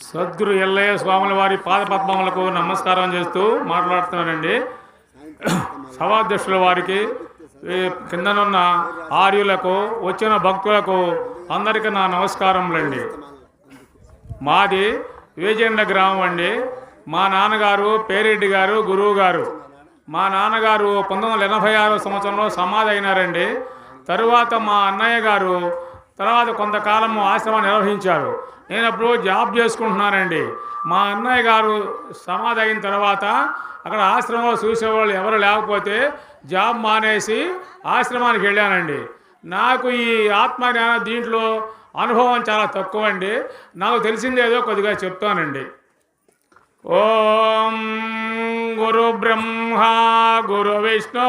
సద్గురు ఎల్లయ్య స్వాముల వారి పాదపద్మములకు నమస్కారం చేస్తూ మాట్లాడుతున్నానండి. సభాధ్యక్షుల వారికి కిందనున్న ఆర్యులకు వచ్చిన భక్తులకు అందరికీ నా నమస్కారములండి. మాది వేజెండ గ్రామం అండి. మా నాన్నగారు పేరెడ్డి గారు గురువు గారు. మా నాన్నగారు పంతొమ్మిది వందల ఎనభై ఆరో సంవత్సరంలో సమాధి అయినారండి. తరువాత మా అన్నయ్య గారు తర్వాత కొంతకాలము ఆశ్రమం నిర్వహించారు. నేను అప్పుడు జాబ్ చేసుకుంటున్నానండి. మా అన్నయ్య గారు సమాధి అయిన తర్వాత అక్కడ ఆశ్రమంలో చూసేవాళ్ళు ఎవరు లేకపోతే జాబ్ మానేసి ఆశ్రమానికి వెళ్ళానండి. నాకు ఈ ఆత్మజ్ఞానం దీంట్లో అనుభవం చాలా తక్కువ అండి నాకు తెలిసిందేదో కొద్దిగా చెప్తానండి. ఓం గురు బ్రహ్మ గురు విష్ణు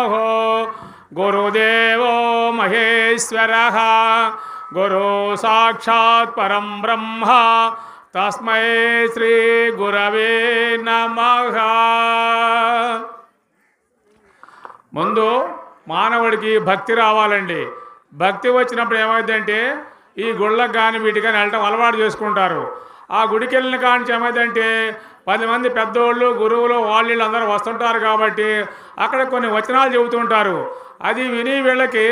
గురుదేవో మహేశ్వర గురు సాక్షాత్ పరం బ్రహ్మ తస్మై శ్రీ గురవే నమ ముందు మానవుడికి భక్తి రావాలండి. భక్తి వచ్చినప్పుడు ఏమైందంటే ఈ గుళ్ళకు కానీ వీటికి కానీ వెళ్ళటం అలవాటు చేసుకుంటారు. ఆ గుడికి వెళ్ళిన కానించి ఏమైందంటే పది మంది పెద్దోళ్ళు గురువులు వాళ్ళు అందరూ వస్తుంటారు కాబట్టి అక్కడ కొన్ని వచనాలు చెబుతుంటారు అది విని వీళ్ళకి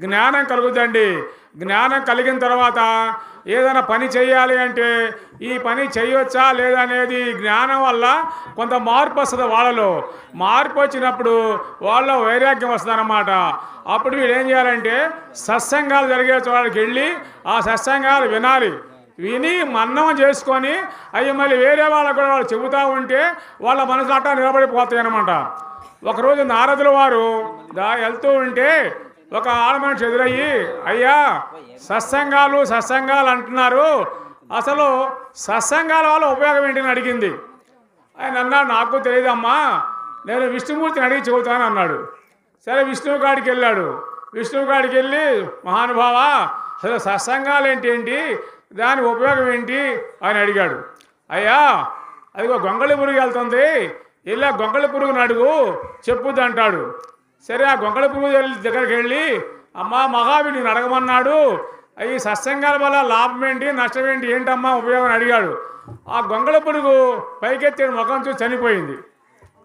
జ్ఞానం కలుగుతుంది జ్ఞానం కలిగిన తర్వాత ఏదైనా పని చేయాలి అంటే ఈ పని చేయొచ్చా లేదా అనేది జ్ఞానం వల్ల కొంత మార్పు వస్తుంది వాళ్ళలో. మార్పు వచ్చినప్పుడు వాళ్ళ వైరాగ్యం వస్తుందన్నమాట అప్పుడు వీళ్ళు ఏం చేయాలంటే సత్సంగాలు జరిగే చోటకి వెళ్ళి ఆ సత్సంగాలు వినాలి. విని మన్నం చేసుకొని అవి మళ్ళీ వేరే వాళ్ళకు కూడా వాళ్ళు చెబుతూ ఉంటే వాళ్ళ మనసు అట్టా నిలబడిపోతాయి అనమాట ఒకరోజు నారదుల వారు దా వెళ్తూ ఉంటే ఒక ఆడమనిషి ఎదురయ్యి అయ్యా సత్సంగాలు సత్సంగాలు అంటున్నారు. అసలు సత్సంగాల వల్ల ఉపయోగం ఏంటని అడిగింది. ఆయన అన్నాడు నాకు తెలియదమ్మా నేను విష్ణుమూర్తిని అడిగి చెబుతాను అన్నాడు. సరే విష్ణువు కాడికి వెళ్ళాడు. విష్ణువు కాడికి వెళ్ళి మహానుభావ అసలు సత్సంగాలు ఏంటి ఏంటి? దాని ఉపయోగం ఏంటి? అని అడిగాడు. అయ్యా అదిగో గొంగళి పురుగు వెళ్తుంది. ఇలా గొంగళి పురుగుని అడుగు చెప్పుద్ది అంటాడు. సరే ఆ గొంగళ పురుగు వెళ్ళి- దగ్గరికి వెళ్ళి అమ్మా మహావి నేను అడగమన్నాడు. ఈ సత్సంగాల వల్ల లాభం ఏంటి నష్టం ఏంటి ఏంటమ్మా? ఉపయోగం అడిగాడు. ఆ గొంగళ పురుగు పైకెత్తిన ముఖం చూసి చనిపోయింది.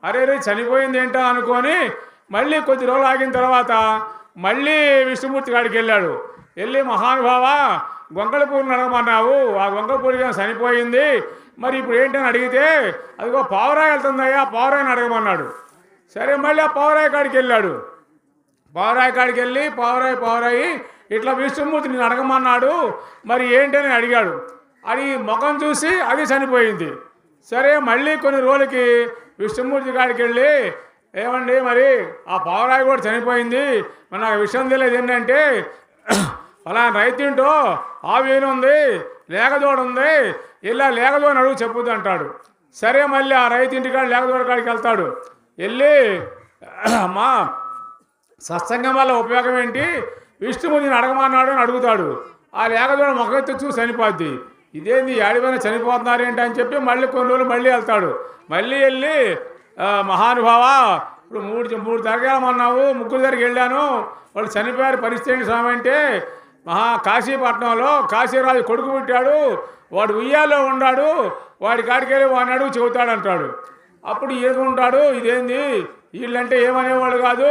అరే రే చనిపోయింది ఏంటో అనుకొని మళ్ళీ కొద్ది రోజులు ఆగిన తర్వాత మళ్ళీ విష్ణుమూర్తి కాడికి వెళ్ళాడు. వెళ్ళి మహానుభావ గొంగళ పూరిని అడగమన్నావు. ఆ గొంగళపూరి చనిపోయింది. మరి ఇప్పుడు ఏంటని అడిగితే అదిగో పావురాయి వెళ్తుందయ్యా పావురాయిని అడగమన్నాడు. సరే మళ్ళీ ఆ పావురాయి కాడికి వెళ్ళాడు. పావురాయి కాడికి వెళ్ళి పావురాయి పావురాయి ఇట్లా విష్ణుమూర్తి నేను అడగమన్నాడు. మరి ఏంటని అడిగాడు. అది ముఖం చూసి అది చనిపోయింది. సరే మళ్ళీ కొన్ని రోజులకి విష్ణుమూర్తి కాడికి వెళ్ళి ఏమండి మరి ఆ పావురాయి కూడా చనిపోయింది. మరి నాకు విషయం తెలియదు ఏంటంటే అలా రైతుంటో ఆవేను ఉంది లేకదోడు ఉంది ఇలా లేకదోని అడుగు చెప్పుద్ది అంటాడు. సరే మళ్ళీ ఆ రైతు ఇంటికాడ లేగదోడ కాడికి వెళ్తాడు. వెళ్ళి అమ్మా సత్సంగం వల్ల ఉపయోగం ఏంటి? విష్ణుమూర్తిని అడగమన్నాడు అని అడుగుతాడు. ఆ లేకదోడ మొఖెత్తి చూసి చనిపోద్ది. ఇదేంది ఏడిపోయినా చనిపోతున్నారు ఏంటి అని చెప్పి మళ్ళీ కొన్ని రోజులు మళ్ళీ వెళ్తాడు. మళ్ళీ వెళ్ళి మహానుభావ ఇప్పుడు మూడు మూడు తరగమన్నావు ముగ్గురు దగ్గరికి వెళ్ళాను. వాళ్ళు చనిపోయారు పరిస్థితి ఏంటి స్వామి అంటే మహా కాశీపట్నంలో కాశీరాజు కొడుకు పుట్టాడు. వాడు ఉయ్యాలో ఉన్నాడు వాడి కాడికి వెళ్ళి వాడిని అడుగు చెబుతాడు అంటాడు. అప్పుడు ఏదుంటాడు ఇదేంది? వీళ్ళంటే ఏమనేవాడు కాదు.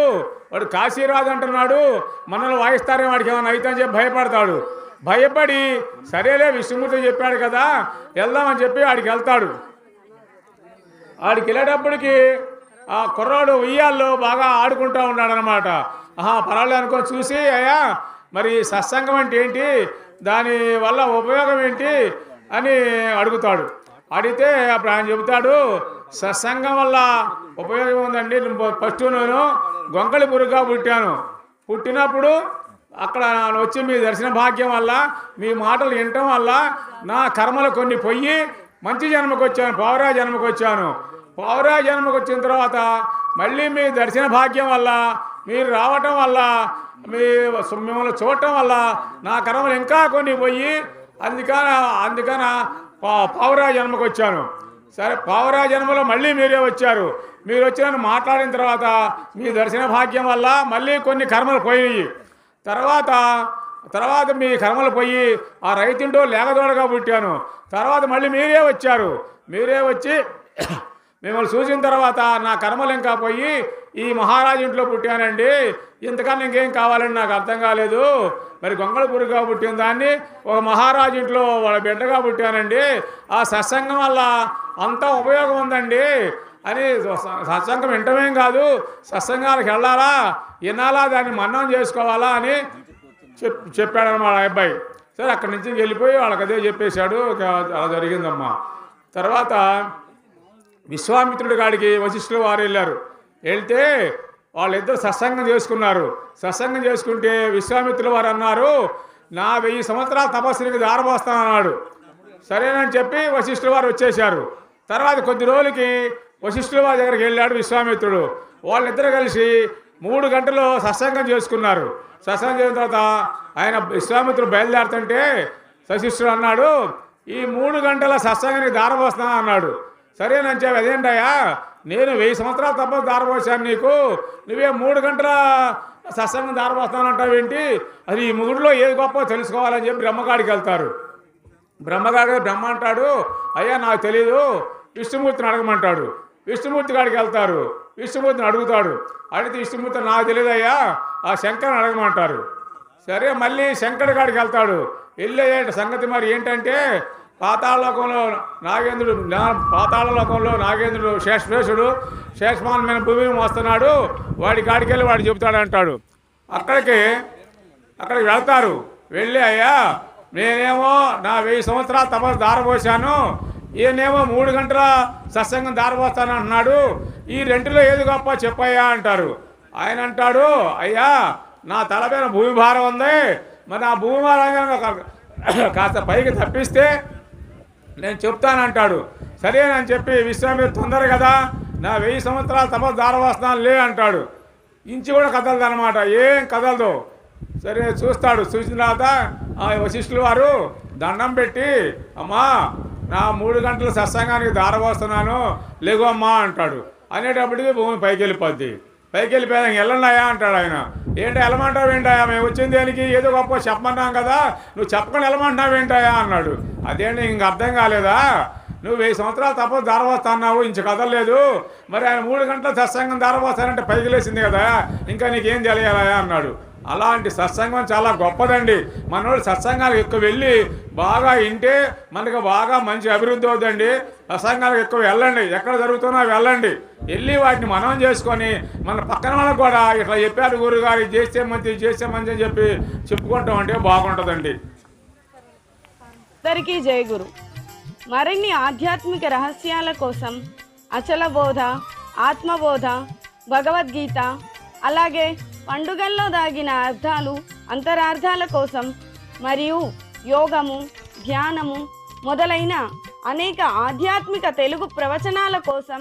వాడు కాశీరాజు అంటున్నాడు. మనల్ని వాయిస్తారే వాడికి ఏమైనా అయితే అని చెప్పి భయపడతాడు. భయపడి సరేలే విష్ణుమూర్తి చెప్పాడు కదా వెళ్దామని చెప్పి ఆడికి వెళ్తాడు. ఆడికి వెళ్ళేటప్పటికి ఆ కుర్రాడు ఉయ్యాల్లో బాగా ఆడుకుంటూ ఉన్నాడు అనమాట ఆహా పర్వాలేదు అనుకో చూసి అయ్యా మరి సత్సంగం అంటే ఏంటి? దాని వల్ల ఉపయోగం ఏంటి? అని అడుగుతాడు. అడిగితే అప్పుడు ఆయన చెబుతాడు సత్సంగం వల్ల ఉపయోగం ఉందండి. ఫస్ట్ నేను గొంగళి పురుగా పుట్టాను. పుట్టినప్పుడు అక్కడ వచ్చి మీ దర్శన భాగ్యం వల్ల మీ మాటలు వినటం వల్ల నా కర్మలు కొన్ని పొయ్యి మంచి జన్మకు వచ్చాను పౌరా జన్మకు వచ్చాను పౌరా జన్మకు వచ్చిన తర్వాత మళ్ళీ మీ దర్శన భాగ్యం వల్ల మీరు రావటం వల్ల మీ మిమ్మల్ని చూడటం వల్ల నా కర్మలు ఇంకా కొన్ని పోయి అందుకన అందుకన పావురా జన్మకు వచ్చాను సరే పావురా జన్మలో మళ్ళీ మీరే వచ్చారు. మీరు వచ్చిన మాట్లాడిన తర్వాత మీ దర్శన భాగ్యం వల్ల మళ్ళీ కొన్ని కర్మలు పోయినాయి. తర్వాత తర్వాత మీ కర్మలు పోయి ఆ రైతుంటో లేకదోడగా పుట్టాను. తర్వాత మళ్ళీ మీరే వచ్చారు. మీరే వచ్చి మిమ్మల్ని చూసిన తర్వాత నా కర్మలు ఇంకా పోయి ఈ మహారాజు ఇంట్లో పుట్టానండి. ఇంతకన్నా ఇంకేం కావాలని నాకు అర్థం కాలేదు. మరి గొంగళపూరిగా పుట్టిన దాన్ని ఒక మహారాజు ఇంట్లో వాళ్ళ బిడ్డగా పుట్టానండి. ఆ సత్సంగం వల్ల అంతా ఉపయోగం ఉందండి అని సత్సంగం వింటమేం కాదు. సత్సంగాలకు వెళ్ళాలా? వినాలా? దాన్ని మన్నం చేసుకోవాలా? అని చెప్ చెప్పాడనమాట అబ్బాయి. సరే అక్కడి నుంచి వెళ్ళిపోయి వాళ్ళకి అదే చెప్పేశాడు. అలా జరిగిందమ్మా. తర్వాత విశ్వామిత్రుడి కాడికి వశిష్ఠులు వారు వెళ్ళారు. వెళ్తే వాళ్ళిద్దరు సత్సంగం చేసుకున్నారు. సత్సంగం చేసుకుంటే విశ్వామిత్రుల వారు అన్నారు నా వెయ్యి సంవత్సరాల తపస్సునికి దారపోస్తానన్నాడు సరేనని చెప్పి వశిష్ఠుల వారు వచ్చేశారు. తర్వాత కొద్ది రోజులకి వశిష్ఠుల వారి దగ్గరికి వెళ్ళాడు విశ్వామిత్రుడు. వాళ్ళిద్దరు కలిసి మూడు గంటలు సత్సంగం చేసుకున్నారు. సత్సంగం చేసిన తర్వాత ఆయన విశ్వామిత్రుడు బయలుదేరుతుంటే వశిష్ఠుడు అన్నాడు ఈ మూడు గంటల సత్సంగానికి దారపోస్తాను అన్నాడు. సరేనని చెప్పి అదేంటయ్యా? నేను వెయ్యి సంవత్సరాలు తప్ప దారపోసాను నీకు. నువ్వే మూడు గంటల సత్సంగం దారపోస్తానంటావేంటి అది ఈ మూడులో ఏది గొప్ప తెలుసుకోవాలని చెప్పి బ్రహ్మగాడికి వెళ్తారు. బ్రహ్మగాడి బ్రహ్మ అంటాడు. అయ్యా నాకు తెలియదు విష్ణుమూర్తిని అడగమంటాడు. విష్ణుమూర్తి కాడికి వెళ్తారు. విష్ణుమూర్తిని అడుగుతాడు. అడిగితే విష్ణుమూర్తి నాకు తెలియదయ్యా ఆ శంకర్ని అడగమంటారు. సరే మళ్ళీ శంకరుడి కాడికి వెళ్తాడు. వెళ్ళే సంగతి మరి ఏంటంటే పాతాళలోకంలో నాగేంద్రుడు నా- పాతాళలోకంలో నాగేంద్రుడు శేషేషుడు శేషమానమైన భూమి వస్తున్నాడు వాడి కాడికి వెళ్ళి వాడు చెబుతాడంటాడు అక్కడికి అక్కడికి వెళ్తారు. వెళ్ళి అయ్యా నేనేమో నా వెయ్యి సంవత్సరాలు తపస్సు దారపోసాను ఈయనేమో మూడు గంటల సత్సంగం దారపోస్తాను అంటున్నాడు. ఈ రెంటిలో ఏది గొప్ప చెప్పయ్యా అంటారు. ఆయన అంటాడు అయ్యా నా తలపైన భూమి భారం ఉంది. మరి ఆ భూమి భారం కాస్త పైకి తప్పిస్తే నేను చెప్తానంటాడు. సరేనని చెప్పి విశ్వామిత్ర తొందర కదా నా వెయ్యి సంవత్సరాల తపస్సు దారవాసనాలు లే అంటాడు. ఇంచి కూడా కదలదు అనమాట ఏం కదలదు. సరే చూస్తాడు. చూసిన తర్వాత ఆ వశిష్ఠులు వారు దండం పెట్టి అమ్మా నా మూడు గంటల సత్సంగానికి దారవస్తున్నాను లేగు అమ్మా అంటాడు. అనేటప్పటికి భూమి పైకి వెళ్ళిపోద్ది. పైకి వెళ్ళిపోయాక వెళ్ళండాయా అంటాడు ఆయన. ఏంటి వెళ్ళమంటావు ఏంటాయా మేము వచ్చింది దేనికి? ఏదో గొప్ప చెప్పమన్నాం కదా. నువ్వు చెప్పకుండా వెళ్ళమంటున్నావు ఏంటాయా అన్నాడు. అదేంటి ఇంక అర్థం కాలేదా? నువ్వు వెయ్యి సంవత్సరాలు తప్ప దారవస్తా అన్నావు ఇంక కదలలేదు. మరి ఆయన మూడు గంటల సత్సంగం దారవస్తానంటే పైకి లేచింది కదా. ఇంకా నీకేం తెలియాలయా అన్నాడు. అలాంటి సత్సంగం చాలా గొప్పదండి. మనోడు సత్సంగాలకు ఎక్కువ వెళ్ళి బాగా వింటే మనకు బాగా మంచి అభివృద్ధి అవుతుందండి సత్సంగాలకు ఎక్కువ వెళ్ళండి. ఎక్కడ జరుగుతున్నా వెళ్ళండి. వెళ్ళి వాటిని మనం చేసుకొని మన పక్కన వాళ్ళకు కూడా ఇట్లా చెప్పారు గురుగారు ఇది చేస్తే మంచి చేస్తే మంచి అని చెప్పి చెప్పుకుంటాం అంటే బాగుంటుందండి. అందరికీ జయ గురు. మరిన్ని ఆధ్యాత్మిక రహస్యాల కోసం అచల బోధ ఆత్మబోధ భగవద్గీత అలాగే పండుగల్లో దాగిన అర్థాలు అంతరార్థాల కోసం మరియు యోగము ధ్యానము మొదలైన అనేక ఆధ్యాత్మిక తెలుగు ప్రవచనాల కోసం